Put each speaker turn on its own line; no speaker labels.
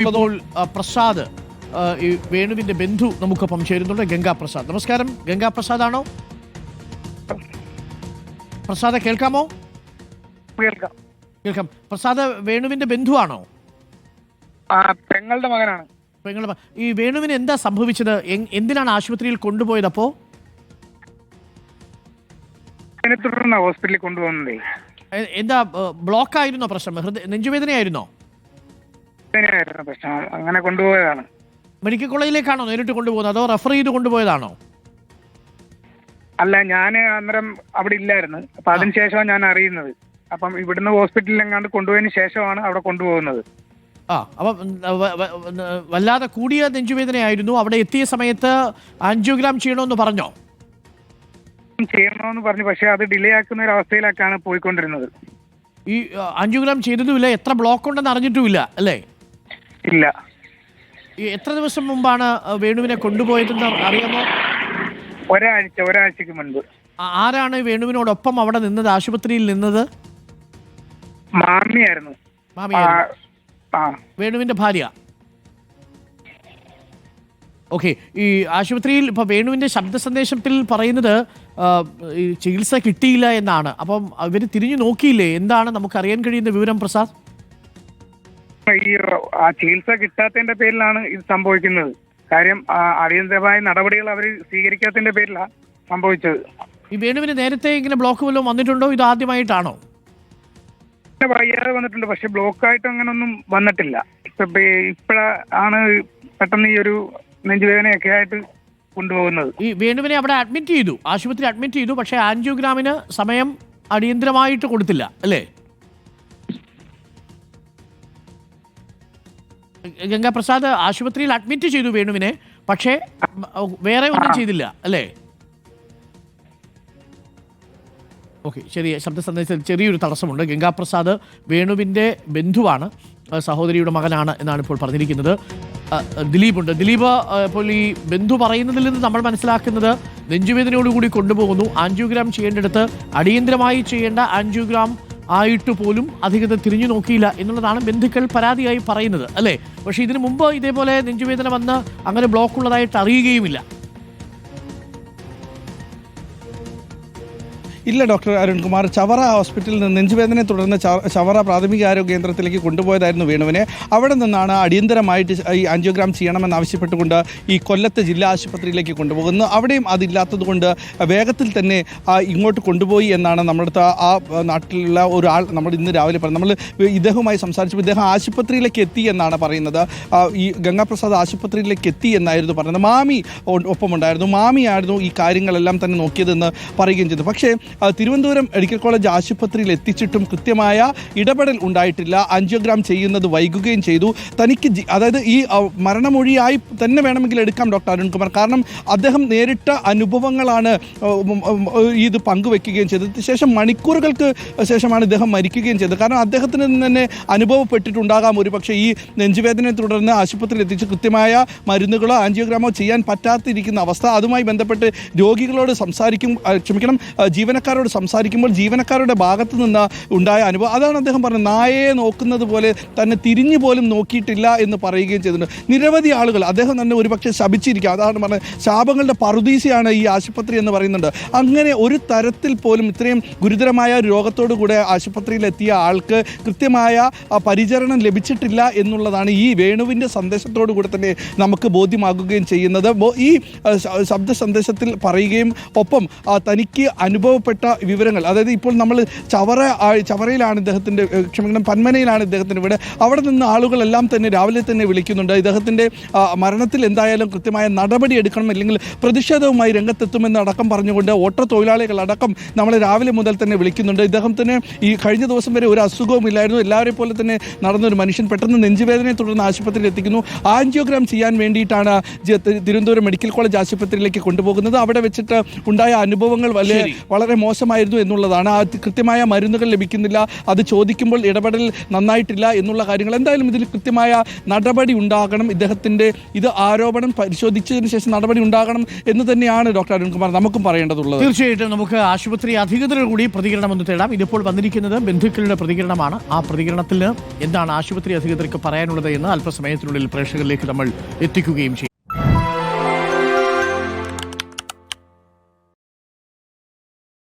ഇപ്പോൾ പ്രസാദ് ഈ വേണുവിന്റെ ബന്ധു നമുക്കൊപ്പം ചേരുന്നുണ്ട് ഗംഗാ പ്രസാദ്. നമസ്കാരം. ഗംഗാ പ്രസാദ് ആണോ പ്രസാദ് കേൾക്കാമോ?
കേൾക്കാം.
കേൾക്കാം. പ്രസാദ് വേണുവിന്റെ ബന്ധുവാണോ?
പെങ്ങളുടെ മകനാണ്.
പെങ്ങളുടെ ഈ വേണുവിന് എന്താ സംഭവിച്ചത്? എന്തിനാണ് ആശുപത്രിയിൽ കൊണ്ടുപോയത് അപ്പോ?
തുടർന്ന് ഹോസ്പിറ്റലിൽ കൊണ്ടുപോകുന്നതേ.
എന്താ ബ്ലോക്ക് ആയിരുന്നോ പ്രശ്നം? നെഞ്ചുവേദനയായിരുന്നോ?
ഇതിനായിരുന്നു പ്രശ്നം അങ്ങനെ കൊണ്ടുപോയതാണ്.
മെഡിക്കൽ കോളേജിലേക്കാണോ നേരിട്ട് കൊണ്ടുപോകുന്നത്? അതോ റെഫർ ചെയ്ത് കൊണ്ടുപോയതാണോ?
അല്ല ഞാൻ അന്നേരം അവിടെ ഇല്ലായിരുന്നു. അപ്പൊ അതിനുശേഷമാണ് ഞാൻ അറിയുന്നത്. അപ്പം ഇവിടുന്ന് ഹോസ്പിറ്റലിൽ എങ്ങാണ്ട് കൊണ്ടുപോയതിന് ശേഷമാണ് അവിടെ കൊണ്ടുപോകുന്നത്.
ആ അപ്പം വ- വ- വ- വല്ലാതെ കൂടിയ നെഞ്ചുവേദനയായിരുന്നു. അവിടെ എത്തിയ സമയത്ത് ആൻജിയോഗ്രാം ചെയ്യണമെന്ന് പറഞ്ഞോ?
ചെയ്യണമെന്ന് പറഞ്ഞു. പക്ഷേ അത് ഡിലേ ആക്കുന്ന ഒരു അവസ്ഥയിലൊക്കെയാണ് പോയിക്കൊണ്ടിരുന്നത്.
ഈ അഞ്ചു ആൻജിയോഗ്രാം ചെയ്തതുമില്ല. എത്ര ബ്ലോക്ക് ഉണ്ടെന്ന് അറിഞ്ഞിട്ടുമില്ല അല്ലേ?
ഇല്ല.
എത്ര ദിവസം മുമ്പാണ് വേണുവിനെ കൊണ്ടുപോയതെന്ന് അറിയാമോ?
ഒരാഴ്ച ഒരാഴ്ചക്ക് മുൻപ്.
ആരാണ് വേണുവിനോടൊപ്പം അവിടെ നിന്നത് ആശുപത്രിയിൽ നിന്നത്?
മാമിയായിരുന്നു.
വേണുവിന്റെ ഭാര്യ. ഓക്കെ ഈ ആശുപത്രിയിൽ ഇപ്പൊ വേണുവിന്റെ ശബ്ദ സന്ദേശത്തിൽ പറയുന്നത് ചികിത്സ കിട്ടിയില്ല എന്നാണ്. അപ്പം ഇവർ തിരിഞ്ഞു നോക്കിയില്ലേ? എന്താണ് നമുക്ക് അറിയാൻ കഴിയുന്ന വിവരം പ്രസാദ്?
ഈ ആ ചികിത്സ കിട്ടാത്തതിന്റെ പേരിലാണ് ഇത് സംഭവിക്കുന്നത്. കാര്യം അടിയന്തരമായ നടപടികൾ അവർ സ്വീകരിക്കാത്തതിന്റെ പേരിലാണ് സംഭവിച്ചത്.
ഈ വേണുവിന് നേരത്തെ ഇങ്ങനെ ബ്ലോക്ക് വല്ലതും വന്നിട്ടുണ്ടോ? ഇത് ആദ്യമായിട്ടാണോ?
വയ്യാതെ വന്നിട്ടുണ്ട്. പക്ഷെ ബ്ലോക്ക് ആയിട്ട് അങ്ങനെ ഒന്നും വന്നിട്ടില്ല ഇപ്പോഴാണ് പെട്ടെന്ന് ഈ ഒരു നെഞ്ചുവേദനയൊക്കെ ആയിട്ട് കൊണ്ടുപോകുന്നത്.
ഈ വേണുവിനെ അവിടെ അഡ്മിറ്റ് ചെയ്തു. ആശുപത്രി അഡ്മിറ്റ് ചെയ്തു. പക്ഷേ ആൻജിയോഗ്രാമിന് സമയം അടിയന്തരമായിട്ട് കൊടുത്തില്ല. അല്ലേ? ഗംഗാപ്രസാദ് ആശുപത്രിയിൽ അഡ്മിറ്റ് ചെയ്തു വേണുവിനെ പക്ഷേ വേറെ ഒന്നും ചെയ്തില്ല അല്ലേ? ഓക്കെ ശരി ശബ്ദ സന്ദേശത്തിൽ ചെറിയൊരു തടസ്സമുണ്ട്. ഗംഗാപ്രസാദ് വേണുവിന്റെ ബന്ധുവാണ് സഹോദരിയുടെ മകനാണ് എന്നാണ് ഇപ്പോൾ പറഞ്ഞിരിക്കുന്നത്. ദിലീപ് ഉണ്ട് ദിലീപ് ഇപ്പോൾ ഈ ബന്ധു പറയുന്നതിൽ നിന്ന് നമ്മൾ മനസ്സിലാക്കുന്നത് നെഞ്ചുവേദനയോടുകൂടി കൊണ്ടുപോകുന്നു. ആൻജിയോഗ്രാം ചെയ്യേണ്ടിടത്ത് അടിയന്തരമായി ചെയ്യേണ്ട ആൻജിയോഗ്രാം ആയിട്ട് പോലും അധികൃതർ തിരിഞ്ഞു നോക്കിയില്ല എന്നുള്ളതാണ് ബന്ധുക്കൾ പരാതിയായി പറയുന്നത് അല്ലേ? പക്ഷേ ഇതിനു മുമ്പ് ഇതേപോലെ നെഞ്ചുവേദന വന്ന് അങ്ങനെ ബ്ലോക്ക് ഉള്ളതായിട്ട് അറിയുകയുമില്ല.
ഇല്ല ഡോക്ടർ അരുൺകുമാർ. ചവറ ഹോസ്പിറ്റലിൽ നിന്ന് നെഞ്ചുവേദനയെ തുടർന്ന് ചവറ പ്രാഥമിക ആരോഗ്യ കേന്ദ്രത്തിലേക്ക് കൊണ്ടുപോയതായിരുന്നു വേണുവിനെ. അവിടെ നിന്നാണ് അടിയന്തരമായിട്ട് ഈ ആൻജിയോഗ്രാം ചെയ്യണമെന്ന് ആവശ്യപ്പെട്ടുകൊണ്ട് ഈ കൊല്ലത്ത് ജില്ലാ ആശുപത്രിയിലേക്ക് കൊണ്ടുപോകുന്നത്. അവിടെയും അതില്ലാത്തതുകൊണ്ട് വേഗത്തിൽ തന്നെ ഇങ്ങോട്ട് കൊണ്ടുപോയി എന്നാണ് നമ്മുടെ ആ നാട്ടിലുള്ള ഒരാൾ നമ്മൾ ഇന്ന് രാവിലെ പറഞ്ഞത്. നമ്മൾ ഇദ്ദേഹവുമായി സംസാരിച്ചപ്പോൾ ഇദ്ദേഹം ആശുപത്രിയിലേക്ക് എത്തി എന്നാണ് പറയുന്നത്. ഈ ഗംഗാപ്രസാദ് ആശുപത്രിയിലേക്ക് എത്തി എന്നായിരുന്നു പറയുന്നത്. മാമി ഒപ്പമുണ്ടായിരുന്നു. മാമിയായിരുന്നു ഈ കാര്യങ്ങളെല്ലാം തന്നെ നോക്കിയതെന്ന് പറയുകയും ചെയ്തു. പക്ഷേ തിരുവനന്തപുരം മെഡിക്കൽ കോളേജ് ആശുപത്രിയിൽ എത്തിച്ചിട്ടും കൃത്യമായ ഇടപെടൽ ഉണ്ടായിട്ടില്ല. ആൻജിയോഗ്രാം ചെയ്യുന്നത് വൈകുകയും ചെയ്തു. തനിക്ക് അതായത് ഈ മരണമൊഴിയായി തന്നെ വേണമെങ്കിൽ എടുക്കാം ഡോക്ടർ അരുൺകുമാർ. കാരണം അദ്ദേഹം നേരിട്ട അനുഭവങ്ങളാണ് ഇത് പങ്കുവെക്കുകയും ചെയ്തത്. ശേഷം മണിക്കൂറുകൾക്ക് ശേഷമാണ് ഇദ്ദേഹം മരിക്കുകയും ചെയ്തത്. കാരണം അദ്ദേഹത്തിന് തന്നെ അനുഭവപ്പെട്ടിട്ടുണ്ടാകാം. ഒരു പക്ഷേ ഈ നെഞ്ചുവേദനയെ തുടർന്ന് ആശുപത്രിയിൽ എത്തിച്ച് കൃത്യമായ മരുന്നുകളോ ആൻജിയോഗ്രാമോ ചെയ്യാൻ പറ്റാത്തിരിക്കുന്ന അവസ്ഥ. അതുമായി ബന്ധപ്പെട്ട് രോഗികളോട് സംസാരിക്കും ക്ഷമിക്കണം ആ, ജീവനക്കാരോട് സംസാരിക്കുമ്പോൾ ജീവനക്കാരുടെ ഭാഗത്തു നിന്ന് ഉണ്ടായ അനുഭവം അതാണ് അദ്ദേഹം പറഞ്ഞത് നായയെ നോക്കുന്നത് പോലെ തന്നെ തിരിഞ്ഞു പോലും നോക്കിയിട്ടില്ല എന്ന് പറയുകയും ചെയ്തിട്ടുണ്ട്. നിരവധി ആളുകൾ അദ്ദേഹം തന്നെ ഒരുപക്ഷെ ശപിച്ചിരിക്കുക അതാണ് പറഞ്ഞത് ശാപങ്ങളുടെ പറുദീസയാണ് ഈ ആശുപത്രി എന്ന് പറയുന്നുണ്ട്. അങ്ങനെ ഒരു തരത്തിൽ പോലും ഇത്രയും ഗുരുതരമായ രോഗത്തോടു കൂടെ ആശുപത്രിയിലെത്തിയ ആൾക്ക് കൃത്യമായ പരിചരണം ലഭിച്ചിട്ടില്ല എന്നുള്ളതാണ് ഈ വേണുവിന്റെ സന്ദേശത്തോടു കൂടെ തന്നെ നമുക്ക് ബോധ്യമാകുകയും ചെയ്യുന്നത്. ഈ ശബ്ദ സന്ദേശത്തിൽ പറയുകയും ഒപ്പം തനിക്ക് അനുഭവപ്പെട്ട വിവരങ്ങൾ. അതായത് ഇപ്പോൾ നമ്മൾ ചവറ ചവറയിലാണ് ഇദ്ദേഹത്തിന്റെ ക്ഷമിക്കണം പന്മനയിലാണ് ഇദ്ദേഹത്തിന്റെ വീട്. അവിടെ നിന്ന് ആളുകളെല്ലാം തന്നെ രാവിലെ തന്നെ വിളിക്കുന്നുണ്ട്. ഇദ്ദേഹത്തിന്റെ മരണത്തിൽ എന്തായാലും കൃത്യമായ നടപടി എടുക്കണം അല്ലെങ്കിൽ പ്രതിഷേധവുമായി രംഗത്തെത്തുമെന്ന് അടക്കം പറഞ്ഞുകൊണ്ട് ഓട്ടോ തൊഴിലാളികളടക്കം നമ്മളെ രാവിലെ മുതൽ തന്നെ വിളിക്കുന്നുണ്ട്. ഇദ്ദേഹത്തിന് ഈ കഴിഞ്ഞ ദിവസം വരെ ഒരു അസുഖവും ഇല്ലായിരുന്നു. എല്ലാവരെ പോലെ തന്നെ നടന്നൊരു മനുഷ്യൻ പെട്ടെന്ന് നെഞ്ചുവേദനയെ തുടർന്ന് ആശുപത്രിയിൽ എത്തിക്കുന്നു. ആൻജിയോഗ്രാം ചെയ്യാൻ വേണ്ടിയിട്ടാണ് തിരുവനന്തപുരം മെഡിക്കൽ കോളേജ് ആശുപത്രിയിലേക്ക് കൊണ്ടുപോകുന്നത്. അവിടെ വെച്ചിട്ട് ഉണ്ടായ അനുഭവങ്ങൾ വലിയ വളരെ മോശമായിരുന്നു എന്നുള്ളതാണ്. ആ കൃത്യമായ മരുന്നുകൾ ലഭിക്കുന്നില്ല. അത് ചോദിക്കുമ്പോൾ ഇടപെടൽ നന്നായിട്ടില്ല എന്നുള്ള കാര്യങ്ങൾ. എന്തായാലും ഇതിൽ കൃത്യമായ നടപടി ഉണ്ടാകണം. ഇദ്ദേഹത്തിന്റെ ഇത് ആരോപണം പരിശോധിച്ചതിന് ശേഷം നടപടി ഉണ്ടാകണം എന്ന് തന്നെയാണ് ഡോക്ടർ അരുൺകുമാർ നമുക്കും പറയേണ്ടതുള്ളത്.
തീർച്ചയായിട്ടും നമുക്ക് ആശുപത്രി അധികൃതരുടെ കൂടി പ്രതികരണം ഒന്ന് തേടാം. ഇതിപ്പോൾ വന്നിരിക്കുന്നത് ബന്ധുക്കളുടെ പ്രതികരണമാണ്. ആ പ്രതികരണത്തിൽ എന്താണ് ആശുപത്രി അധികൃതർക്ക് പറയാനുള്ളത് എന്ന് അല്പസമയത്തിനുള്ളിൽ പ്രേക്ഷകരിലേക്ക് നമ്മൾ എത്തിക്കുകയും ചെയ്യും.